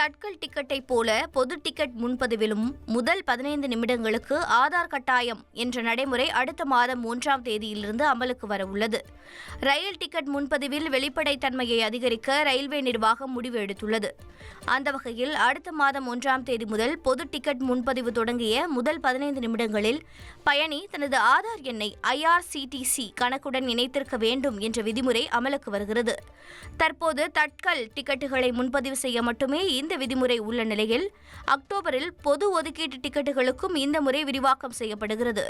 தட்கல் டிக்கெட்டை போல பொது டிக்கெட் முன்பதிவிலும் முதல் பதினைந்து நிமிடங்களுக்கு ஆதார் கட்டாயம் என்ற நடைமுறை அடுத்த மாதம் மூன்றாம் தேதியிலிருந்து அமலுக்கு வர உள்ளது. ரயில் டிக்கெட் முன்பதிவில் வெளிப்படைத்தன்மையை அதிகரிக்க ரயில்வே நிர்வாகம் முடிவு எடுத்துள்ளது. அந்த வகையில் அடுத்த மாதம் ஒன்றாம் தேதி முதல் பொது டிக்கெட் முன்பதிவு தொடங்கிய முதல் பதினைந்து நிமிடங்களில் பயணி தனது ஆதார் எண்ணை ஐஆர்சிடிசி கணக்குடன் இணைத்திருக்க வேண்டும் என்ற விதிமுறை அமலுக்கு வருகிறது. தற்போது தட்கல் டிக்கெட்டுகளை முன்பதிவு செய்ய மட்டுமே இந்த விதிமுறை உள்ள நிலையில் அக்டோபரில் பொது ஒதுக்கீட்டு டிக்கெட்டுகளுக்கும் இந்த முறை விரிவாக்கம் செய்யப்படுகிறது.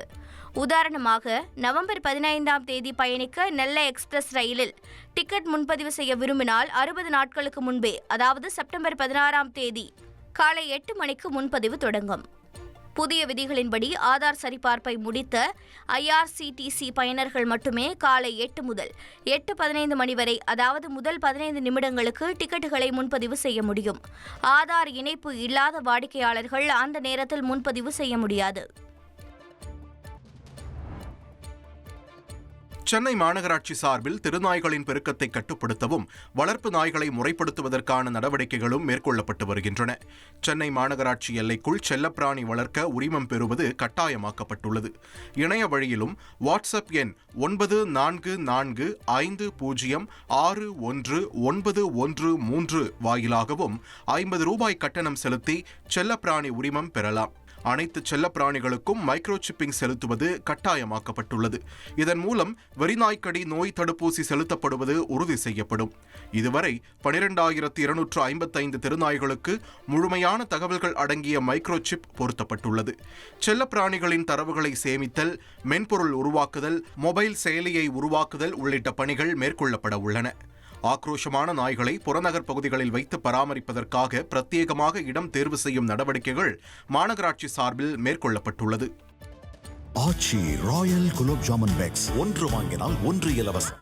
உதாரணமாக நவம்பர் பதினைந்தாம் தேதி பயணிக்க நெல்லை எக்ஸ்பிரஸ் ரயிலில் டிக்கெட் முன்பதிவு செய்ய விரும்பினால் அறுபது நாட்களுக்கு முன்பே அதாவது செப்டம்பர் பதினாறாம் தேதி காலை எட்டு மணிக்கு முன்பதிவு தொடங்கும். புதிய விதிகளின்படி ஆதார் சரிபார்ப்பை முடித்த ஐஆர்சிடிசி பயனர்கள் மட்டுமே காலை எட்டு முதல் எட்டு பதினைந்து மணி வரை அதாவது முதல் பதினைந்து நிமிடங்களுக்கு டிக்கெட்டுகளை முன்பதிவு செய்ய முடியும். ஆதார் இணைப்பு இல்லாத வாடிக்கையாளர்கள் அந்த நேரத்தில் முன்பதிவு செய்ய முடியாது. சென்னை மாநகராட்சி சார்பில் திருநாய்களின் பெருக்கத்தை கட்டுப்படுத்தவும் வளர்ப்பு நாய்களை முறைப்படுத்துவதற்கான நடவடிக்கைகளும் மேற்கொள்ளப்பட்டு வருகின்றன. சென்னை மாநகராட்சி எல்லைக்குள் செல்லப்பிராணி வளர்க்க உரிமம் பெறுவது கட்டாயமாக்கப்பட்டுள்ளது. இணைய வழியிலும் வாட்ஸ்அப் எண் ஒன்பது நான்கு நான்கு ஐந்து பூஜ்ஜியம் ஆறு ஒன்று ஒன்பது ஒன்று மூன்று வாயிலாகவும் ஐம்பது ரூபாய் கட்டணம் செலுத்தி செல்லப்பிராணி உரிமம் பெறலாம். அனைத்து செல்லப்பிராணிகளுக்கும் மைக்ரோ சிப்பிங் செலுத்துவது கட்டாயமாக்கப்பட்டுள்ளது. இதன் மூலம் வெறிநாய்க்கடி நோய் தடுப்பூசி செலுத்தப்படுவது உறுதி செய்யப்படும். இதுவரை பனிரெண்டாயிரத்து இருநூற்று ஐம்பத்தைந்து திருநாய்களுக்கு முழுமையான தகவல்கள் அடங்கிய மைக்ரோ சிப் பொருத்தப்பட்டுள்ளது செல்லப்பிராணிகளின் தரவுகளை சேமித்தல் மென்பொருள் உருவாக்குதல் மொபைல் செயலியை உருவாக்குதல் உள்ளிட்ட பணிகள் மேற்கொள்ளப்பட உள்ளன. ஆக்ரோஷமான நாய்களை புறநகர் பகுதிகளில் வைத்து பராமரிப்பதற்காக பிரத்யேகமாக இடம் தேர்வு செய்யும் நடவடிக்கைகள் மாநகராட்சி சார்பில் மேற்கொள்ளப்பட்டுள்ளது. ஆச்சி ராயல் குலோப் ஜாமுன் பேக்ஸ் ஒன்று வாங்கினால் ஒன்று இலவசம்.